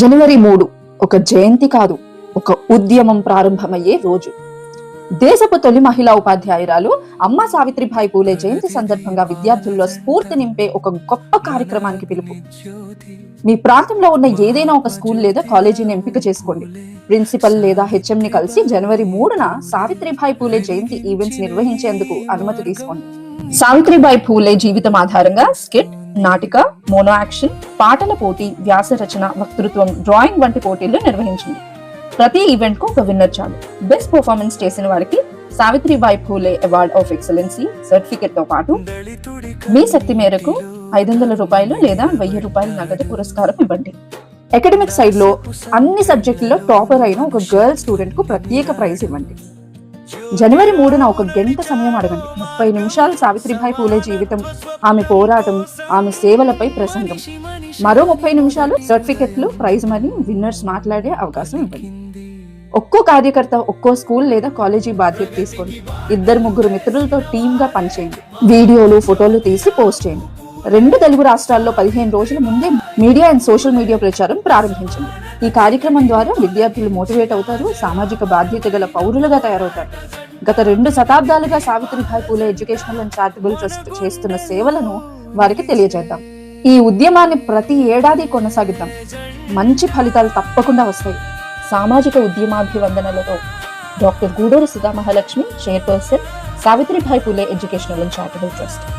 జనవరి మూడు ఒక జయంతి కాదు ఒక ఉద్యమం ప్రారంభమయ్యే రోజు. దేశపు తొలి మహిళా ఉపాధ్యాయురాలు అమ్మ సావిత్రిబాయి పూలే జయంతి సందర్భంగా విద్యార్థుల్లో స్ఫూర్తి నింపే ఒక గొప్ప కార్యక్రమానికి పిలుపు. మీ ప్రాంతంలో ఉన్న ఏదైనా ఒక స్కూల్ లేదా కాలేజీని ఎంపిక చేసుకోండి. ప్రిన్సిపల్ లేదా హెచ్ఎం ని కలిసి జనవరి మూడున సావిత్రిబాయి పూలే జయంతి ఈవెంట్స్ నిర్వహించేందుకు అనుమతి తీసుకోండి. సావిత్రిబాయి పూలే జీవితం ఆధారంగా స్కిట్ నాటిక మోనో యాక్షన్ పాటల పోటీ వ్యాస రచన వక్తృత్వం డ్రాయింగ్ వంటి పోటీలు నిర్వహించింది. ప్రతి ఈవెంట్కు ఒక విన్నర్ చాలు. బెస్ట్ పర్ఫార్మెన్స్ చేసిన వారికి Savitribai Phule award of excellency సర్టిఫికెట్తో పాటు మీ శక్తి మేరకు ఐదు వందల రూపాయలు లేదా వెయ్యి రూపాయల నగదు పురస్కారం ఇవ్వండి. అకాడమిక్ సైడ్లో అన్ని సబ్జెక్టుల్లో టాపర్ అయిన ఒక గర్ల్ స్టూడెంట్కు ప్రత్యేక ప్రైజ్ ఇవ్వండి. జనవరి మూడున ఒక గంట సమయం అడగండి. ముప్పై నిమిషాలు సావిత్రిబాయి పూలే జీవితం. ఆమె పోరాటం ఆమె సేవలపై ప్రసంగం. మరో ముప్పై నిమిషాలు సర్టిఫికెట్లు ప్రైజ్ మనీ విన్నర్స్ మాట్లాడే అవకాశం ఇవ్వండి. ఒక్కో కార్యకర్త ఒక్కో స్కూల్ లేదా కాలేజీ బాధ్యత తీసుకోండి. ఇద్దరు ముగ్గురు మిత్రులతో టీమ్గా పనిచేయండి. వీడియోలు ఫోటోలు తీసి పోస్ట్ చేయండి. రెండు తెలుగు రాష్ట్రాల్లో పదిహేను రోజుల ముందే మీడియా అండ్ సోషల్ మీడియా ప్రచారం ప్రారంభించండి. ఈ కార్యక్రమం ద్వారా విద్యార్థులు మోటివేట్ అవుతారు సామాజిక బాధ్యత గల పౌరులుగా తయారవుతారు. గత రెండు శతాబ్దాలుగా Savitribai Phule educational and charitable trust చేస్తున్న సేవలను వారికి తెలియజేద్దాం. ఈ ఉద్యమాన్ని ప్రతి ఏడాది కొనసాగిద్దాం. మంచి ఫలితాలు తప్పకుండా వస్తాయి. సామాజిక ఉద్యమాభివందనలతో doctor Guduru Seethamahalakshmi chairperson Savitribai Phule educational and charitable trust.